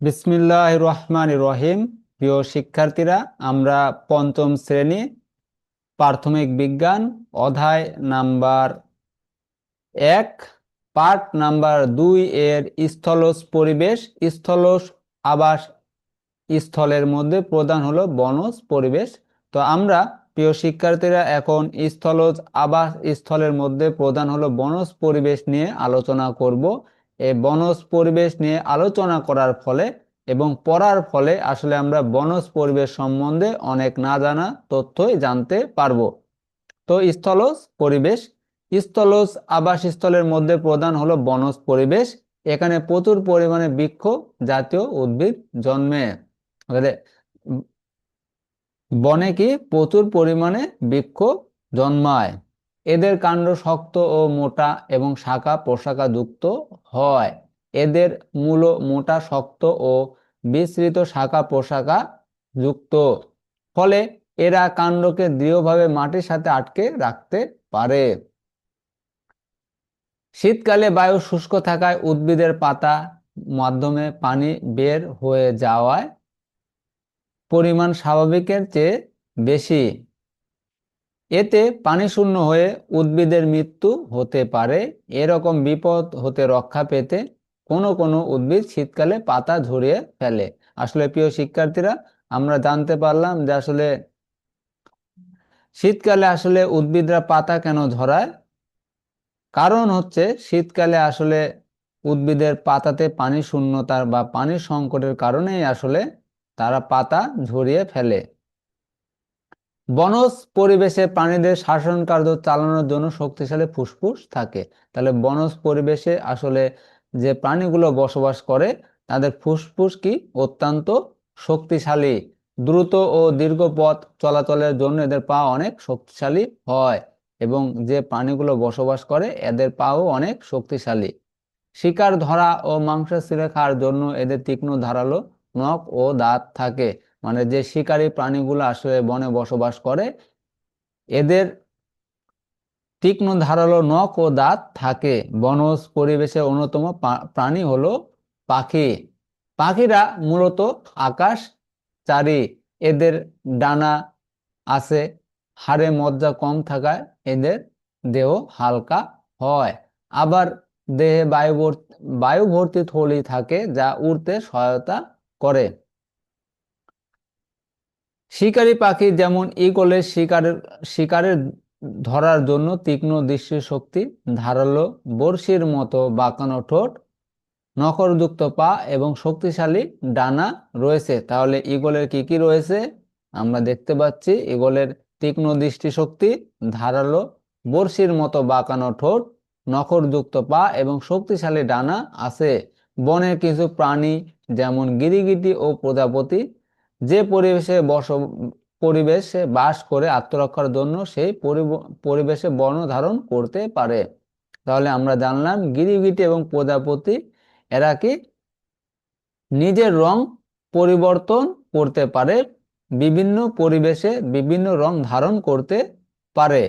বিসমিল্লাহ রহমান রহিম প্রিয় শিক্ষার্থীরা, আমরা পঞ্চম শ্রেণি প্রাথমিক বিজ্ঞান অধ্যায় নাম্বার এক পার্ট নাম্বার দুই এর স্থলজ পরিবেশ স্থলস আবাস স্থলের মধ্যে প্রধান হলো বনজ পরিবেশ। তো আমরা, প্রিয় শিক্ষার্থীরা, এখন স্থলজ আবাস স্থলের মধ্যে প্রধান হলো বনজ পরিবেশ নিয়ে আলোচনা করব। বনজ পরিবেশ নিয়ে আলোচনা করার ফলে এবং পড়ার ফলে আসলে আমরা বনজ পরিবেশ সম্বন্ধে অনেক না জানা তথ্যই জানতে পারব। তো স্থলজ পরিবেশ, স্থলজ আবাস স্থলের মধ্যে প্রধান হলো বনজ পরিবেশ। এখানে প্রচুর পরিমাণে বৃক্ষ জাতীয় উদ্ভিদ জন্মে। বনে কি প্রচুর পরিমাণে বৃক্ষ জন্মায়? এদের কাণ্ড শক্ত ও মোটা এবং শাখা প্রশাখা যুক্ত হয়। এদের মূল মোটা, শক্ত ও বিস্তৃত শাখা প্রশাখা যুক্ত ফলে এরা কাণ্ডকে দৃঢ়ভাবে মাটির সাথে আটকে রাখতে পারে। শীতকালে বায়ু শুষ্ক থাকায় উদ্ভিদের পাতা মাধ্যমে পানি বের হয়ে যাওয়ায় পরিমাণ স্বাভাবিকের চেয়ে বেশি। এতে পানি শূন্য হয়ে উদ্ভিদের মৃত্যু হতে পারে। এরকম বিপদ হতে রক্ষা পেতে কোনো কোনো উদ্ভিদ শীতকালে পাতা ঝরিয়ে ফেলে। আসলে প্রিয় শিক্ষার্থীরা, আমরা জানতে পারলাম যে আসলে শীতকালে আসলে উদ্ভিদরা পাতা কেন ঝরায়? কারণ হচ্ছে শীতকালে আসলে উদ্ভিদের পাতাতে পানি শূন্যতার বা পানির সংকটের কারণেই আসলে তারা পাতা ঝরিয়ে ফেলে। বনজ পরিবেশে প্রাণীদের শাসন কার্য চালানোর জন্য শক্তিশালী ফুসফুস থাকে। তাহলে বনজ পরিবেশে আসলে যে প্রাণীগুলো বসবাস করে, তাদের ফুসফুস কি অত্যন্ত শক্তিশালী। দ্রুত ও দীর্ঘ পথ চলাচলের জন্য এদের পা অনেক শক্তিশালী হয় এবং যে প্রাণীগুলো বসবাস করে, এদের পাও অনেক শক্তিশালী। শিকার ধরা ও মাংস ছিঁড়ে খাওয়ার জন্য এদের তীক্ষ্ণ ধারালো নখ ও দাঁত থাকে। মানে যে শিকারী প্রাণীগুলো আসলে বনে বসবাস করে, এদের তীক্ষ্ণ ধারালো নখ ও দাঁত থাকে। বনজ পরিবেশের অন্যতম প্রাণী হলো পাখি। পাখিরা মূলত আকাশ, চারি, এদের ডানা আছে, হাড়ে মজ্জা কম থাকায় এদের দেহ হালকা হয়। আবার দেহে বায়ু বায়ু ভর্তি থলি থাকে, যা উড়তে সহায়তা করে। শিকারী পাখি যেমন ইগলের শিকারের শিকারের ধরার জন্য তীক্ষ্ণ দৃষ্টি শক্তি ধারালো বর্ষির মতো বাঁকানো ঠোঁট, নখরযুক্ত পা এবং শক্তিশালী ডানা রয়েছে। তাহলে ইগলের কি কি রয়েছে? আমরা দেখতে পাচ্ছি ইগলের তীক্ষ্ণ দৃষ্টিশক্তি, ধারালো বর্ষির মতো বাঁকানো ঠোঁট, নখরযুক্ত পা এবং শক্তিশালী ডানা আছে। বনের কিছু প্রাণী যেমন গিরিগিটি ও প্রজাপতি যে পরিবেশে বস, পরিবেশে বাস করে আত্মরক্ষার জন্য সেই পরিবেশে বর্ণ ধারণ করতে পারে। তাহলে আমরা জানলাম গিরিগিটি এবং প্রজাপতি, এরা কি নিজের রং পরিবর্তন করতে পারে, বিভিন্ন পরিবেশে বিভিন্ন রং ধারণ করতে পারে।